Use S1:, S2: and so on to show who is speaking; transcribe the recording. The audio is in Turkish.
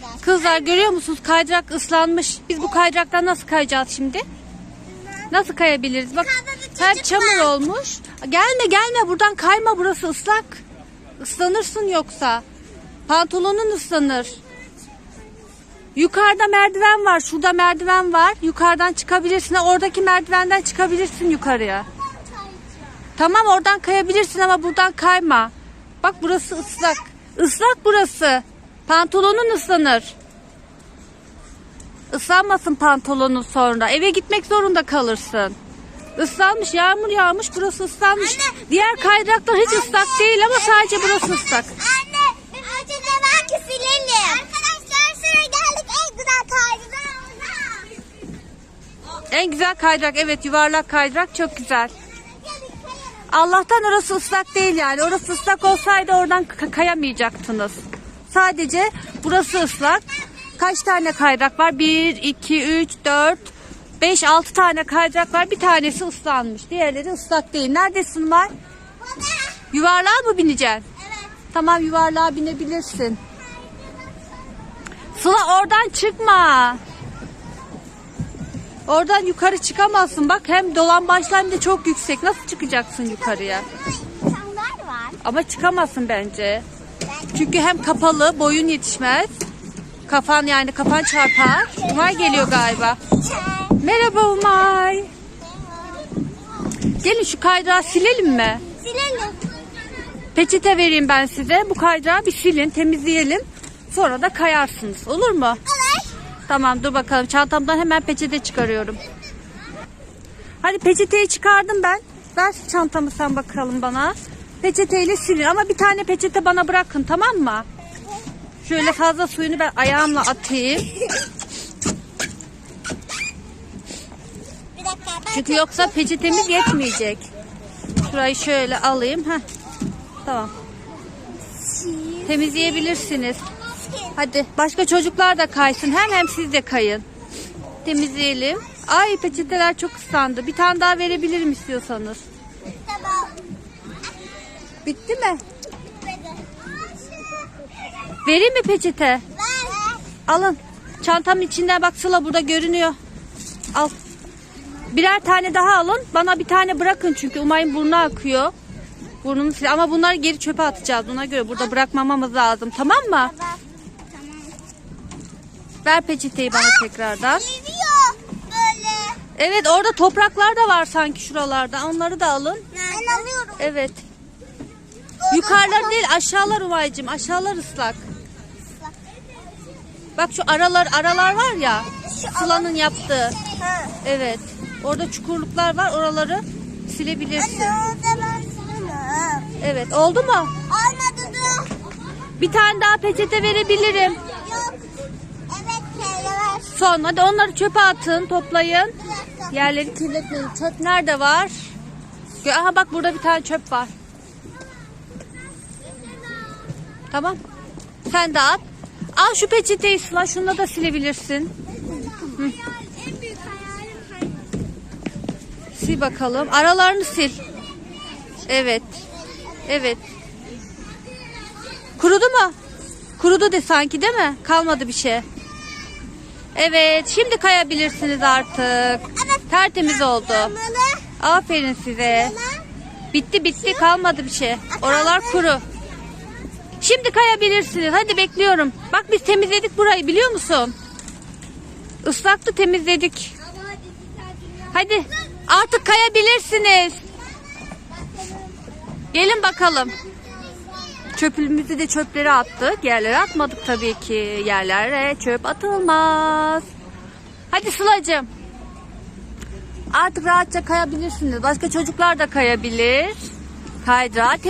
S1: kadar.
S2: Kızlar görüyor musunuz kaydırak ıslanmış. Biz bu kaydıraktan nasıl kayacağız şimdi? Nasıl kayabiliriz? Bak her çamur olmuş. Gelme gelme buradan kayma burası ıslak. Islanırsın yoksa. Pantolonun ıslanır. Yukarıda merdiven var. Şurada merdiven var. Yukarıdan çıkabilirsin. Oradaki merdivenden çıkabilirsin yukarıya. Tamam oradan kayabilirsin ama buradan kayma. Bak burası ıslak. Islak burası. Pantolonun ıslanır. Islanmasın pantolonun sonra. Eve gitmek zorunda kalırsın. Islanmış, yağmur yağmış, burası ıslanmış.
S1: Anne,
S2: Diğer kaydıraklar hiç ıslak değil ama sadece burası ıslak.
S1: Anne bir acele var ki silelim. Arkadaşlar sıra geldik en güzel kaydırağa.
S2: En güzel kaydırak evet yuvarlak kaydırak çok güzel. Allah'tan orası ıslak değil yani. Orası ıslak olsaydı oradan kayamayacaktınız. Sadece burası ıslak. Kaç tane kaydırak var? 1, 2, 3, 4, 5, 6 tane kaydırak var. Bir tanesi ıslanmış. Diğerleri ıslak değil. Neredesin var? Yuvarlığa mı bineceksin?
S1: Evet.
S2: Tamam yuvarlığa binebilirsin. Sıla oradan çıkma. Oradan yukarı çıkamazsın. Bak hem dolan başlar hem de çok yüksek. Nasıl çıkacaksın yukarıya?
S1: Var.
S2: Ama çıkamazsın bence. Çünkü hem kapalı, boyun yetişmez. Kafan yani kafan çarpar. Umay geliyor galiba. Merhaba Umay. Gelin şu kaydırağı silelim mi?
S1: Silelim.
S2: Peçete vereyim ben size. Bu kaydırağı bir silin, temizleyelim. Sonra da kayarsınız. Olur mu?
S1: Olur.
S2: Tamam dur bakalım. Çantamdan hemen peçete çıkarıyorum. Hadi peçeteyi çıkardım ben. Ver şu çantamı sen bakalım bana. Peçeteyle silin ama bir tane peçete bana bırakın tamam mı? Şöyle fazla suyunu ben ayağımla atayım. Çünkü yoksa peçetemiz yetmeyecek. Şurayı şöyle alayım. Heh. Tamam. Temizleyebilirsiniz. Hadi başka çocuklar da kaysın. Hem hem siz de kayın. Temizleyelim. Ay peçeteler çok ıslandı. Bir tane daha verebilirim istiyorsanız. Bitti mi? Vereyim mi peçete?
S1: Ver.
S2: Alın. Çantamın içinden bak Sıla burada görünüyor. Al. Birer tane daha alın. Bana bir tane bırakın çünkü Umay'ın burnu akıyor. Burnunu sil. Ama bunları geri çöpe atacağız. Buna göre burada bırakmamamız lazım. Tamam mı?
S1: Tamam.
S2: Ver peçeteyi bana tekrardan.
S1: Geliyor böyle.
S2: Evet orada topraklar da var sanki şuralarda. Onları da alın.
S1: Ben alıyorum.
S2: Evet. Yukarılar değil aşağılar Umay'cığım. Aşağılar ıslak. Bak şu aralar aralar var ya. Sıla'nın yaptığı.
S1: Ha.
S2: Evet. Orada çukurluklar var. Oraları silebilirsin.
S1: Anne orada ben silemem.
S2: Evet. Oldu mu?
S1: Olmadı dur.
S2: Bir tane daha peçete verebilirim.
S1: Yok. Evet.
S2: Son. Hadi onları çöpe atın. Toplayın.
S1: Bir dakika.
S2: Yerleri kirletmeyin. Çöp nerede var? Aha bak burada bir tane çöp var. Tamam. Sen de at. Al şu peçeteyi Sıla. Şunu da silebilirsin.
S1: En büyük hayalim hangisi?
S2: Sil bakalım. Aralarını sil. Evet. Evet. Kurudu mu? Kurudu de sanki değil mi? Kalmadı bir şey. Evet. Şimdi kayabilirsiniz artık. Tertemiz oldu. Aferin size. Bitti bitti kalmadı bir şey. Oralar kuru. Şimdi kayabilirsiniz. Hadi bekliyorum. Bak biz temizledik burayı biliyor musun? Islaktı temizledik. Hadi artık kayabilirsiniz. Gelin bakalım. Çöpümüzü de çöplere attık. Yerlere atmadık tabii ki. Yerlere çöp atılmaz. Hadi Sıla'cığım. Artık rahatça kayabilirsiniz. Başka çocuklar da kayabilir. Kaydırağı temiz.